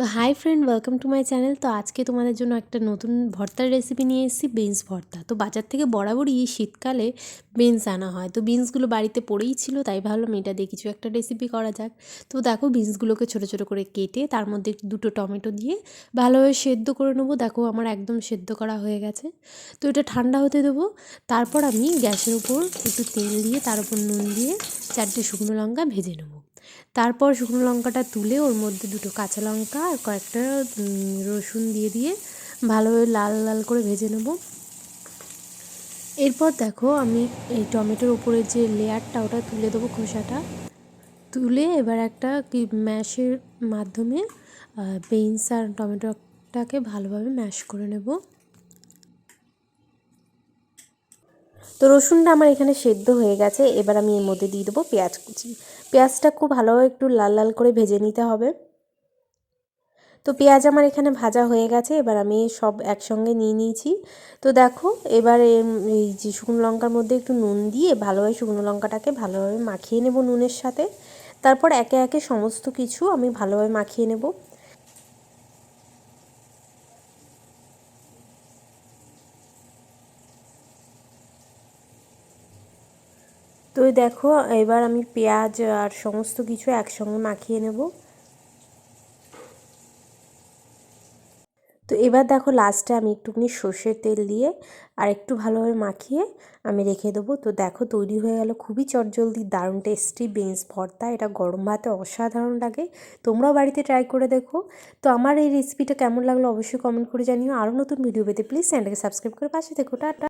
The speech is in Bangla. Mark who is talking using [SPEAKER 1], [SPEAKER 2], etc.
[SPEAKER 1] তো hi friend welcome to my channel তো আজকে তোমাদের জন্য একটা নতুন ভর্তার রেসিপি নিয়ে এসেছি বিনস ভর্তা। তো বাজার থেকে বরাবরই শীতকালে বিনস আনা হয়। তো বিনসগুলো বাড়িতে পড়েই ছিল, তাই ভাবলাম এটা দিয়ে কিছু একটা রেসিপি করা যাক। তো দেখো বিনসগুলোকে ছোটো ছোটো করে কেটে তার মধ্যে দুটো টমেটো দিয়ে ভালোভাবে সেদ্ধ করে নেব। দেখো আমার একদম সেদ্ধ করা হয়ে গেছে। তো এটা ঠান্ডা হতে দেবো। তারপর আমি গ্যাসের উপর একটু তেল দিয়ে, তার উপর নুন দিয়ে চারটে শুকনো লঙ্কা ভেজে নেব। তারপর শুকনো লঙ্কাটা তুলে ওর মধ্যে দুটো কাঁচা লঙ্কা আর কয়েকটা রসুন দিয়ে দিয়ে ভালোভাবে লাল লাল করে ভেজে নেব। এরপর দেখো আমি এই টমেটোর উপরে যে লেয়ারটা ওটা তুলে দেবো খোসাটা। তুলে এবার একটা কি ম্যাশের মাধ্যমে বিনস আর টমেটোটাকে ভালোভাবে ম্যাশ করে নেব। তো রসুনটা আমার এখানে সেদ্ধ হয়ে গেছে। এবার আমি এর মধ্যে দিয়ে দেবো পেঁয়াজ কুচি। পেঁয়াজটা খুব ভালোভাবে একটু লাল লাল করে ভেজে নিতে হবে। তো পেঁয়াজ আমার এখানে ভাজা হয়ে গেছে। এবার আমি সব একসঙ্গে নিয়ে নিয়েছি। তো দেখো, এবার এই যে শুকনো লঙ্কার মধ্যে একটু নুন দিয়ে ভালোভাবে শুকনো লঙ্কাটাকে ভালোভাবে মাখিয়ে নেব নুনের সাথে। তারপর একে একে সমস্ত কিছু আমি ভালোভাবে মাখিয়ে নেব। তো দেখো, এবার আমি পেঁয়াজ আর সমস্ত কিছু একসঙ্গে মাখিয়ে নেব। তো এবার দেখো লাস্টে আমি একটুখানি সর্ষের তেল দিয়ে আর একটু ভালোভাবে মাখিয়ে আমি রেখে দেবো। তো দেখো, তৈরি হয়ে গেল খুবই চটজলদি, দারুণ টেস্টি বিনস ভর্তা। এটা গরম ভাতে অসাধারণ লাগে। তোমরাও বাড়িতে ট্রাই করে দেখো। তো আমার এই রেসিপিটা কেমন লাগল অবশ্যই কমেন্ট করে জানিও। আরও নতুন ভিডিও পেতে প্লিজ চ্যানেলটাকে সাবস্ক্রাইব করে পাশে দেখো টাটা।